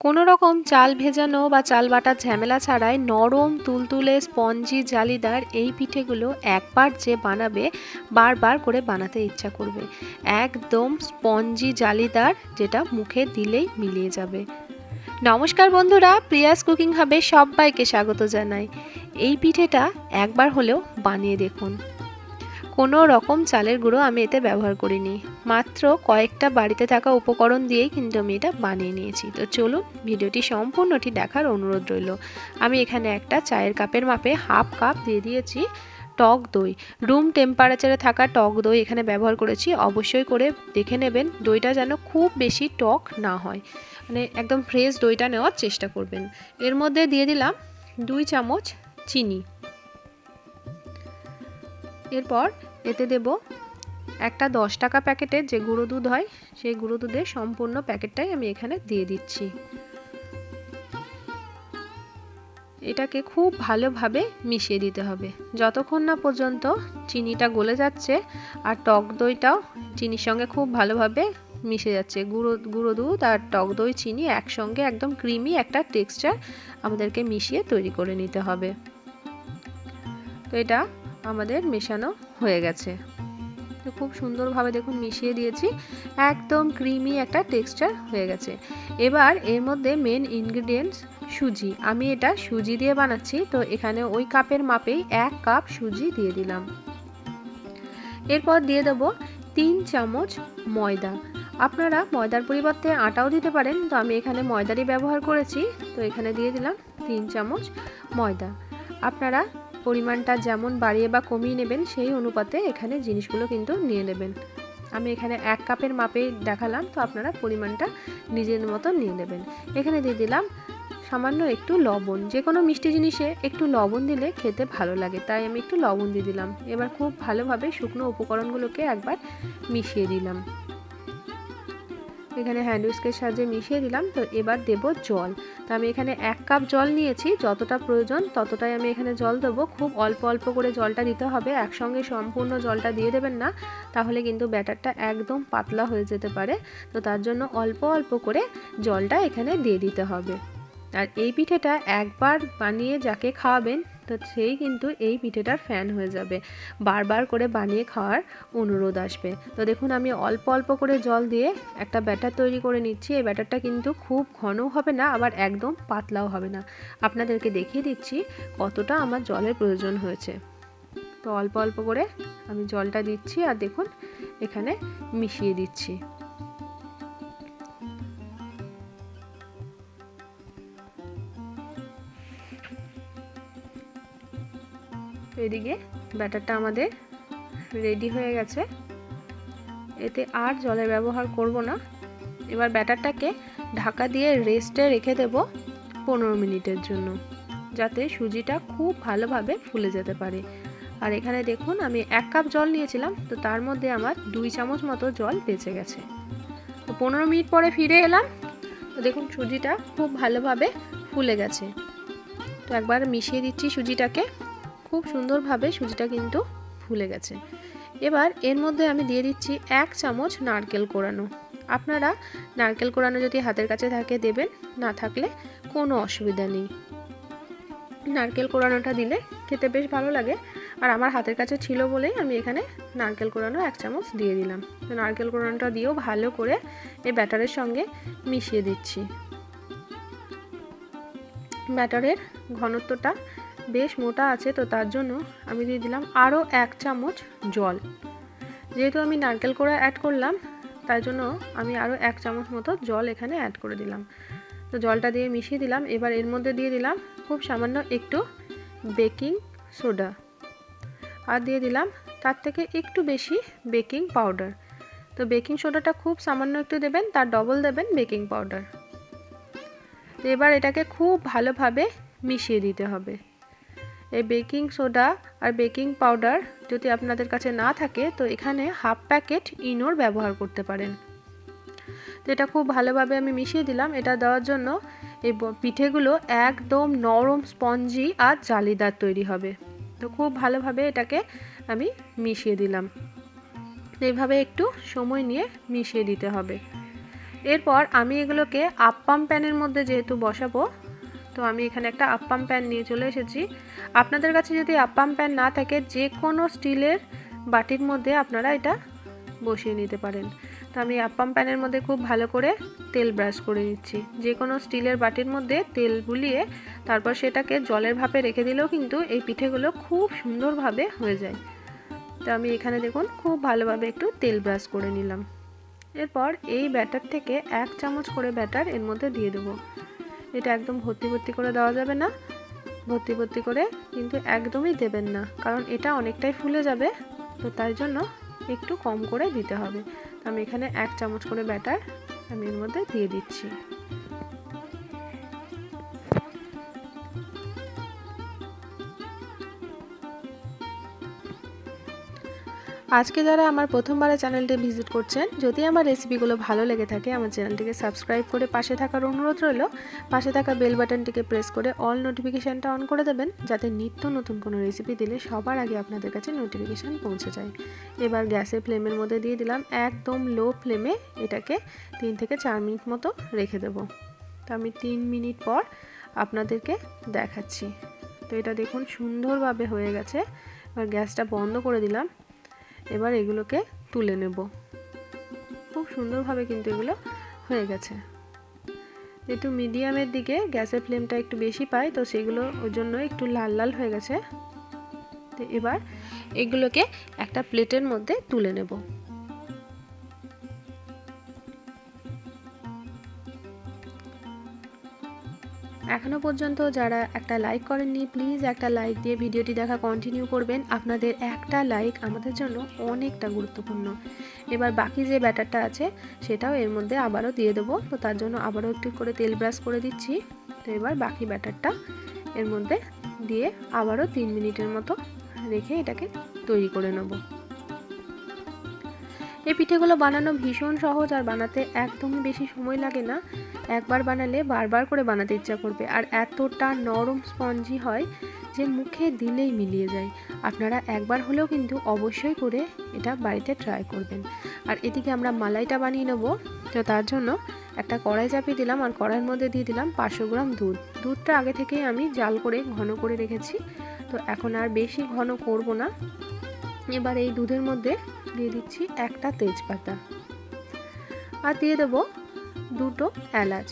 কোনো রকম চাল ভেজানো বা চাল বাটার ঝামেলা ছাড়াই নরম, তুলতুলে, স্পঞ্জি, জালিদার এই পিঠেগুলো একবার যে বানাবে, বারবার করে বানাতে ইচ্ছা করবে। একদম স্পঞ্জি, জালিদার যেটা মুখে দিলেই মিলিয়ে যাবে। নমস্কার বন্ধুরা, প্রিয়াস কুকিং হাবে সবাইকে স্বাগত জানাই। এই পিঠেটা একবার হলেও বানিয়ে দেখুন। কোনো রকম চালের গুঁড়ো আমি এতে ব্যবহার করিনি। মাত্র কয়েকটা বাড়িতে থাকা উপকরণ দিয়েই কিন্তু আমি এটা বানিয়ে নিয়েছি। তো চলুন, ভিডিওটি সম্পূর্ণটি দেখার অনুরোধ রইল। আমি এখানে একটা চায়ের কাপের মাপে হাফ কাপ দিয়ে দিয়েছি টক দই। রুম টেম্পারেচারে থাকা টক দই এখানে ব্যবহার করেছি। অবশ্যই করে দেখে নেবেন, দইটা যেন খুব বেশি টক না হয়। মানে একদম ফ্রেশ দইটা নেওয়ার চেষ্টা করবেন। এর মধ্যে দিয়ে দিলাম দুই চামচ চিনি। এরপর এতে দেব একটা দশ টাকা প্যাকেটের যে গুঁড়ো দুধ হয়, সেই গুঁড়ো দুধের সম্পূর্ণ প্যাকেটটাই আমি এখানে দিয়ে দিচ্ছি। এটাকে খুব ভালোভাবে মিশিয়ে দিতে হবে। যতক্ষণ না পর্যন্ত চিনিটা গলে যাচ্ছে আর টক দইটাও চিনির সঙ্গে খুব ভালোভাবে মিশে যাচ্ছে, গুঁড়ো গুঁড়ো দুধ আর টক দই, চিনি একসঙ্গে একদম ক্রিমি একটা টেক্সচার আমাদেরকে মিশিয়ে তৈরি করে নিতে হবে। তো এটা আমাদের মেশানো হয়ে গেছে। তো খুব সুন্দরভাবে দেখুন মিশিয়ে দিয়েছি। একদম ক্রিমি একটা টেক্সচার হয়ে গেছে। এবার এর মধ্যে মেন ইনগ্রিডিয়েন্টস সুজি। আমি এটা সুজি দিয়ে বানাচ্ছি, তো এখানে ওই কাপের মাপেই এক কাপ সুজি দিয়ে দিলাম। এরপর দিয়ে দেবো তিন চামচ ময়দা। আপনারা ময়দার পরিবর্তে আটাও দিতে পারেন, তো আমি এখানে ময়দারই ব্যবহার করেছি। তো এখানে দিয়ে দিলাম তিন চামচ ময়দা। আপনারা পরিমাণটা যেমন বাড়িয়ে বা কমিয়ে নেবেন, সেই অনুপাতে এখানে জিনিসগুলো কিন্তু নিয়ে নেবেন। আমি এখানে এক কাপের মাপে দেখালাম, তো আপনারা পরিমাণটা নিজের মতো নিয়ে নেবেন। এখানে দিয়ে দিলাম সামান্য একটু লবণ। যে কোনো মিষ্টি জিনিসে একটু লবণ দিলে খেতে ভালো লাগে, তাই আমি একটু লবণ দিয়ে দিলাম। এবার খুব ভালোভাবে শুকনো উপকরণগুলোকে একবার মিশিয়ে দিলাম। এখানে হ্যান্ড উইস্কের সাহায্যে মিশিয়ে দিলাম, তো এবার দেব জল। তো আমি এখানে এক কাপ জল নিয়েছি, যতটা প্রয়োজন ততটাই আমি এখানে জল দেবো। খুব অল্প অল্প করে জলটা দিতে হবে, একসঙ্গে সম্পূর্ণ জলটা দিয়ে দেবেন না, তাহলে কিন্তু ব্যাটারটা একদম পাতলা হয়ে যেতে পারে। তো তার জন্য অল্প অল্প করে জলটা এখানে দিয়ে দিতে হবে। আর এই পিঠেটা একবার বানিয়ে যাকে খাওয়াবেন তো সেই কিন্তু এই পিঠেটার ফ্যান হয়ে যাবে। বারবার করে বানিয়ে খাওয়ার অনুরোধ আসবে। তো দেখুন, আমি অল্প অল্প করে জল দিয়ে একটা ব্যাটার তৈরি করে নিচ্ছি। এই ব্যাটারটা কিন্তু খুব ঘনও হবে না, আবার একদম পাতলাও হবে না। আপনাদেরকে দেখিয়ে দিচ্ছি কতটা আমার জলের প্রয়োজন হয়েছে। তো অল্প অল্প করে আমি জলটা দিচ্ছি আর দেখুন, এখানে মিশিয়ে দিচ্ছি। এদিকে ব্যাটারটা আমাদের রেডি হয়ে গেছে। এতে আর জলের ব্যবহার করব না। এবার ব্যাটারটাকে ঢাকা দিয়ে রেস্টে রেখে দেব পনেরো মিনিটের জন্য, যাতে সুজিটা খুব ভালোভাবে ফুলে যেতে পারে। আর এখানে দেখুন, আমি এক কাপ জল নিয়েছিলাম, তো তার মধ্যে আমার দুই চামচ মতো জল বেঁচে গেছে। তো পনেরো মিনিট পরে ফিরে এলাম, তো দেখুন সুজিটা খুব ভালোভাবে ফুলে গেছে। তো একবার মিশিয়ে দিচ্ছি সুজিটাকে। খুব সুন্দরভাবে সুজিটা কিন্তু ফুলে গেছে। এবার এর মধ্যে আমি দিয়ে দিচ্ছি এক চামচ নারকেল কোড়ানো আপনারা নারকেল কোড়ানো যদি হাতের কাছে থাকে দেবেন, না থাকলে কোনো অসুবিধা নেই। নারকেল কোড়ানোটা দিলে খেতে বেশ ভালো লাগে। আর আমার হাতের কাছে ছিল বলেই আমি এখানে নারকেল কোড়ানো এক চামচ দিয়ে দিলাম। তো নারকেল কোড়ানোটা দিয়েও ভালো করে এই ব্যাটারের সঙ্গে মিশিয়ে দিচ্ছি। ব্যাটারের ঘনত্বটা বেশ মোটা আছে তো তার জন্য আমি দিয়ে দিলাম আরও এক চামচ জল। যেহেতু আমি নারকেল কোড়া অ্যাড করলাম, তাই জন্য আমি আরও এক চামচ মতো জল এখানে অ্যাড করে দিলাম। তো জলটা দিয়ে মিশিয়ে দিলাম। এবার এর মধ্যে দিয়ে দিলাম খুব সামান্য একটু বেকিং সোডা। আর দিয়ে দিলাম তার থেকে একটু বেশি বেকিং পাউডার। তো বেকিং সোডাটা খুব সামান্য একটু দেবেন, তার ডবল দেবেন বেকিং পাউডার। এবার এটাকে খুব ভালোভাবে মিশিয়ে দিতে হবে। এই বেকিং সোডা আর বেকিং পাউডার যদি আপনাদের কাছে না থাকে, তো এখানে হাফ প্যাকেট ইনোর ব্যবহার করতে পারেন। তো এটা খুব ভালোভাবে আমি মিশিয়ে দিলাম। এটা দেওয়ার জন্য এই পিঠেগুলো একদম নরম স্পঞ্জি আর জালিদার তৈরি হবে। তো খুব ভালোভাবে এটাকে আমি মিশিয়ে দিলাম। এইভাবে একটু সময় নিয়ে মিশিয়ে দিতে হবে। এরপর আমি এগুলোকে আপ্পাম প্যানের মধ্যে যেহেতু বসাবো তো আমি এখানে একটা আপ্পাম প্যান নিয়ে চলে এসেছি। আপনাদের কাছে যদি আপ্পাম প্যান না থাকে যে কোনো স্টিলের বাটির মধ্যে আপনারা এটা বসিয়ে নিতে পারেন। তো আমি আপ্পাম প্যানের মধ্যে খুব ভালো করে তেল ব্রাশ করে নিচ্ছি। যে কোনো স্টিলের বাটির মধ্যে তেল বুলিয়ে তারপর সেটাকে জলের ভাপে রেখে দিলেও কিন্তু এই পিঠেগুলো খুব সুন্দরভাবে হয়ে যায়। তো আমি এখানে দেখুন, খুব ভালোভাবে একটু তেল ব্রাশ করে নিলাম। এরপর এই ব্যাটার থেকে এক চামচ করে ব্যাটার এর মধ্যে দিয়ে দেবো। এটা একদম ভর্তি ভর্তি করে দেওয়া যাবে না। ভর্তি ভর্তি করে কিন্তু একদমই দেবেন না, কারণ এটা অনেকটাই ফুলে যাবে, তো তাই জন্য একটু কম করে দিতে হবে। তো আমি এখানে এক চামচ করে ব্যাটার আমি এর মধ্যে দিয়ে দিচ্ছি। আজকে যারা আমার প্রথমবারে চ্যানেলটি ভিজিট করছেন, যদি আমার রেসিপিগুলো ভালো লেগে থাকে, আমার চ্যানেলটিকে সাবস্ক্রাইব করে পাশে থাকার অনুরোধ রইল। পাশে থাকা বেল বাটনটিকে প্রেস করে অল নোটিফিকেশানটা অন করে দেবেন, যাতে নিত্য নতুন কোনো রেসিপি দিলে সবার আগে আপনাদের কাছে নোটিফিকেশান পৌঁছে যায়। এবার গ্যাসের ফ্লেমের মধ্যে দিয়ে দিলাম একদম লো ফ্লেমে এটাকে তিন থেকে চার মিনিট মতো রেখে দেব। তো আমি তিন মিনিট পর আপনাদেরকে দেখাচ্ছি। তো এটা দেখুন সুন্দরভাবে হয়ে গেছে। এবার গ্যাসটা বন্ধ করে দিলাম। এবার এগুলোকে তুলে নেব। খুব সুন্দরভাবে কিন্তু এগুলো হয়ে গেছে। যেহেতু মিডিয়ামের দিকে গ্যাসের ফ্লেমটা একটু বেশি পায়, তো সেগুলো ওই জন্য একটু লাল লাল হয়ে গেছে। তো এবার এগুলোকে একটা প্লেটের মধ্যে তুলে নেব। এখনও পর্যন্ত যারা একটা লাইক করেননি প্লিজ একটা লাইক দিয়ে ভিডিওটি দেখা কন্টিনিউ করবেন। আপনাদের একটা লাইক আমাদের জন্য অনেকটা গুরুত্বপূর্ণ। এবার বাকি যে ব্যাটারটা আছে, সেটাও এর মধ্যে আবারও দিয়ে দেবো। তো তার জন্য আবারও একটু করে তেল ব্রাশ করে দিচ্ছি। তো এবার বাকি ব্যাটারটা এর মধ্যে দিয়ে আবারও তিন মিনিটের মতো রেখে এটাকে তৈরি করে নেব। এই পিঠেগুলো বানানো ভীষণ সহজ আর বানাতে একদমই বেশি সময় লাগে না। একবার বানালে বারবার করে বানাতে ইচ্ছা করবে। আর এতটা নরম স্পঞ্জি হয় যে মুখে দিলেই মিলিয়ে যায়। আপনারা একবার হলেও কিন্তু অবশ্যই করে এটা বাড়িতে ট্রাই করবেন। আর এদিকে আমরা মালাইটা বানিয়ে নেব। তো তার জন্য একটা কড়াই চাপিয়ে দিলাম আর কড়াইয়ের মধ্যে দিয়ে দিলাম পাঁচশো গ্রাম দুধ। দুধটা আগে থেকেই আমি জাল করে ঘন করে রেখেছি। তো এখন আর বেশি ঘন করব না। এবার এই দুধের মধ্যে দিয়ে দিচ্ছি একটা তেজপাতা। আর দিয়ে দেবো দুটো এলাচ।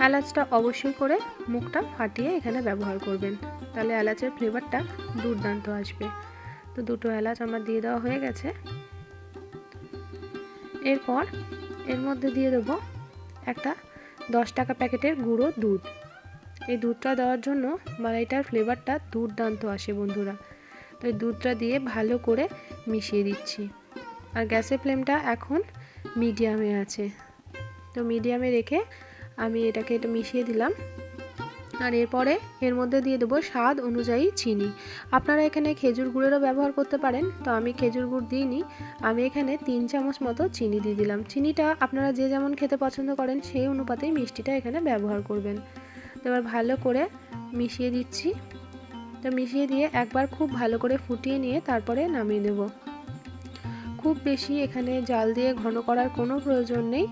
এলাচটা অবশ্যই করে মুখটা ফাটিয়ে এখানে ব্যবহার করবেন। তাহলে এলাচের ফ্লেভারটা দুর্দান্ত আসবে। তো দুটো এলাচ আমার দিয়ে দেওয়া হয়ে গেছে। এরপর এর মধ্যে দিয়ে দেবো একটা দশ টাকা প্যাকেটের গুঁড়ো দুধ। এই দুধটা দেওয়ার জন্য মালাইটার ফ্লেভারটা দুর্দান্ত আসে বন্ধুরা। তো দুধটা দিয়ে ভালো করে মিশিয়ে দিচ্ছি। আর গ্যাসের ফ্লেমটা এখন মিডিয়ামে আছে। তো মিডিয়ামে রেখে আমি এটাকে এটা মিশিয়ে দিলাম। আর এরপরে এর মধ্যে দিয়ে দেবো স্বাদ অনুযায়ী চিনি। আপনারা এখানে খেজুর গুড়েরও ব্যবহার করতে পারেন। তো আমি খেজুর গুড় দিইনি। আমি এখানে তিন চামচ মতো চিনি দিয়ে দিলাম। চিনিটা আপনারা যে যেমন খেতে পছন্দ করেন, সেই অনুপাতেই মিষ্টিটা এখানে ব্যবহার করবেন। এবার ভালো করে মিশিয়ে দিচ্ছি। তো মিশিয়ে দিয়ে একবার খুব ভালো করে ফুটিয়ে নিয়ে তারপরে নামিয়ে দেব। খুব বেশি এখানে জাল দিয়ে ঘন করার কোনো প্রয়োজন নেই,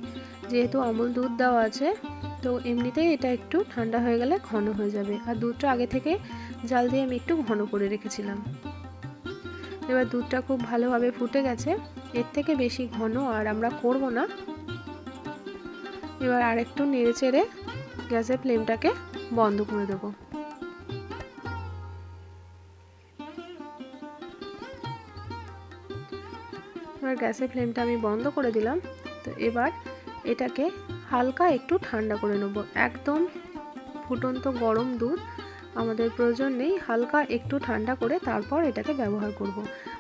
যেহেতু আমুল দুধ দেওয়া আছে, তো এমনিতেই এটা একটু ঠান্ডা হয়ে গেলে ঘন হয়ে যাবে। আর দুধটা আগে থেকে জাল দিয়ে আমি একটু ঘন করে রেখেছিলাম। এবার দুধটা খুব ভালোভাবে ফুটে গেছে, এর থেকে বেশি ঘন আর আমরা করব না। এবার আরেকটু নেড়ে চেড়ে গ্যাসের ফ্লেমটাকে বন্ধ করে দেবো। গ্যাসের ফ্লেমটা আমি বন্ধ করে দিলাম। তো এবার এটাকে হালকা একটু ঠান্ডা করে নেব। একদম ফুটন্ত গরম দুধ আমাদের প্রয়োজন নেই। হালকা একটু ঠান্ডা করে তারপর এটাকে ব্যবহার করব।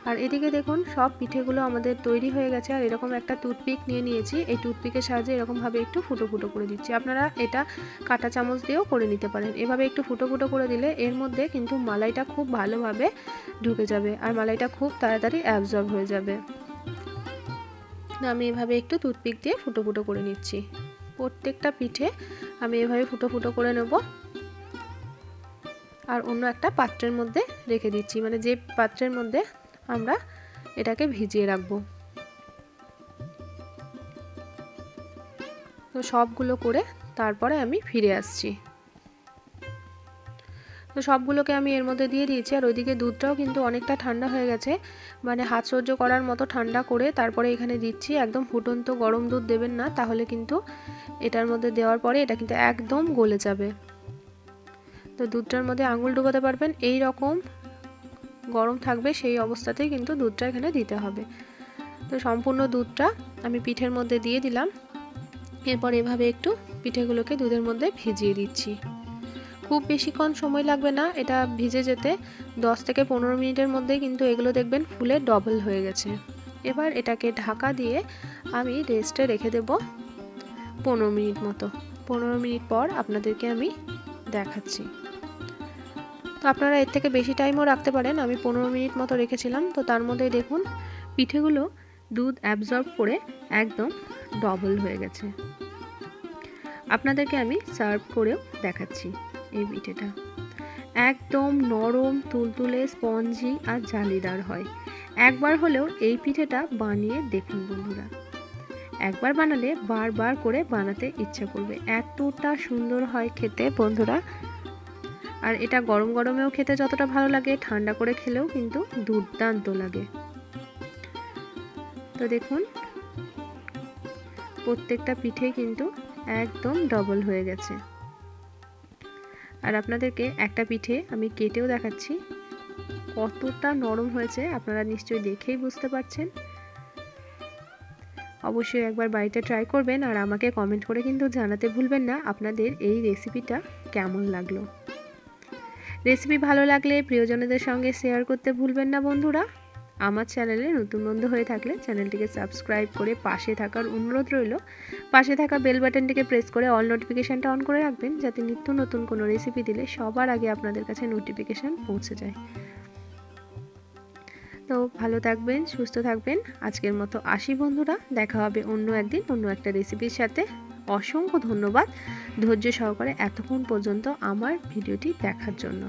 আর এদিকে দেখুন, সব পিঠেগুলো আমাদের তৈরি হয়ে গেছে। আর এরকম একটা টুথপিক নিয়ে নিয়েছি। এই টুথপিকের সাহায্যে এরকমভাবে একটু ফুটো ফুটো করে দিচ্ছি। আপনারা এটা কাটা চামচ দিয়েও করে নিতে পারেন। এভাবে একটু ফুটো ফুটো করে দিলে এর মধ্যে কিন্তু মালাইটা খুব ভালোভাবে ঢুকে যাবে। আর মালাইটা খুব তাড়াতাড়ি অ্যাবজর্ব হয়ে যাবে। আমি এভাবে একটু টুথপিক দিয়ে ফুটো ফুটো করে নিচ্ছি। প্রত্যেকটা পিঠে আমি এভাবে ফুটো ফুটো করে নেব। আর অন্য একটা পাত্রের মধ্যে রেখে দিচ্ছি মানে যে পাত্রের মধ্যে আমরা এটাকে ভিজিয়ে রাখব। তো সবগুলো করে তারপরে আমি ফিরে আসছি। তো সবগুলোকে আমি এর মধ্যে দিয়ে দিয়েছি। আর ওইদিকে দুধটাও কিন্তু অনেকটা ঠান্ডা হয়ে গেছে। মানে হাত সহ্য করার মতো ঠান্ডা করে তারপরে এখানে দিচ্ছি। একদম ফুটন্ত গরম দুধ দেবেন না, তাহলে কিন্তু এটার মধ্যে দেওয়ার পরে এটা কিন্তু একদম গলে যাবে। তো দুধটার মধ্যে আঙুল ডুবাতে পারবেন, এই রকম গরম থাকবে সেই অবস্থাতেই কিন্তু দুধটা এখানে দিতে হবে। তো সম্পূর্ণ দুধটা আমি পিঠের মধ্যে দিয়ে দিলাম। এরপর এভাবে একটু পিঠেগুলোকে দুধের মধ্যে ভিজিয়ে দিচ্ছি। খুব বেশিক্ষণ সময় লাগবে না, এটা ভিজে যেতে। 10 থেকে পনেরো মিনিটের মধ্যে কিন্তু এগুলো দেখবেন ফুলে ডবল হয়ে গেছে। এবার এটাকে ঢাকা দিয়ে আমি রেস্টে রেখে দেব পনেরো মিনিট মতো। পনেরো মিনিট পর আপনাদেরকে আমি দেখাচ্ছি। তো আপনারা এর থেকে বেশি টাইমও রাখতে পারেন, আমি পনেরো মিনিট মতো রেখেছিলাম। তো তার মধ্যে দেখুন, পিঠেগুলো দুধ অ্যাবজর্ব করে একদম ডবল হয়ে গেছে। আপনাদেরকে আমি সার্ভ করেও দেখাচ্ছি। এই পিঠেটা একদম নরম, তুলতুলে, স্পঞ্জি আর জালিদার হয়। একবার হলেও এই পিঠেটা বানিয়ে দেখুন বন্ধুরা। একবার বানালে বারবার করে বানাতে ইচ্ছা করবে। এতটা সুন্দর হয় খেতে বন্ধুরা। আর এটা গরম গরমেও খেতে যতটা ভালো লাগে, ঠান্ডা করে খেলেও কিন্তু দুর্দান্ত লাগে। তো দেখুন, প্রত্যেকটা পিঠে কিন্তু একদম ডবল হয়ে গেছে। আর আপনাদেরকে একটা পিঠে আমি কেটেও দেখাচ্ছি। কতটা নরম হয়েছে আপনারা নিশ্চয়ই দেখেই বুঝতে পারছেন। অবশ্যই একবার বাড়িতে ট্রাই করবেন আর আমাকে কমেন্ট করে কিন্তু জানাতে ভুলবেন না আপনাদের এই রেসিপিটা কেমন লাগল। রেসিপি ভালো লাগলে প্রিয়জনদের সঙ্গে শেয়ার করতে ভুলবেন না বন্ধুরা। আমার চ্যানেলে নতুন বন্ধু হয়ে থাকলে চ্যানেলটিকে সাবস্ক্রাইব করে পাশে থাকার অনুরোধ রইল। পাশে থাকা বেল বাটনটিকে প্রেস করে অল নোটিফিকেশানটা অন করে রাখবেন যাতে নিত্য নতুন কোনো রেসিপি দিলে সবার আগে আপনাদের কাছে নোটিফিকেশান পৌঁছে যায়। তো ভালো থাকবেন, সুস্থ থাকবেন। আজকের মতো আসি বন্ধুরা, দেখা হবে অন্য একদিন অন্য একটা রেসিপির সাথে। অসংখ্য ধন্যবাদ। ধৈর্য সহকারে এতক্ষণ পর্যন্ত আমার ভিডিওটি দেখার জন্য।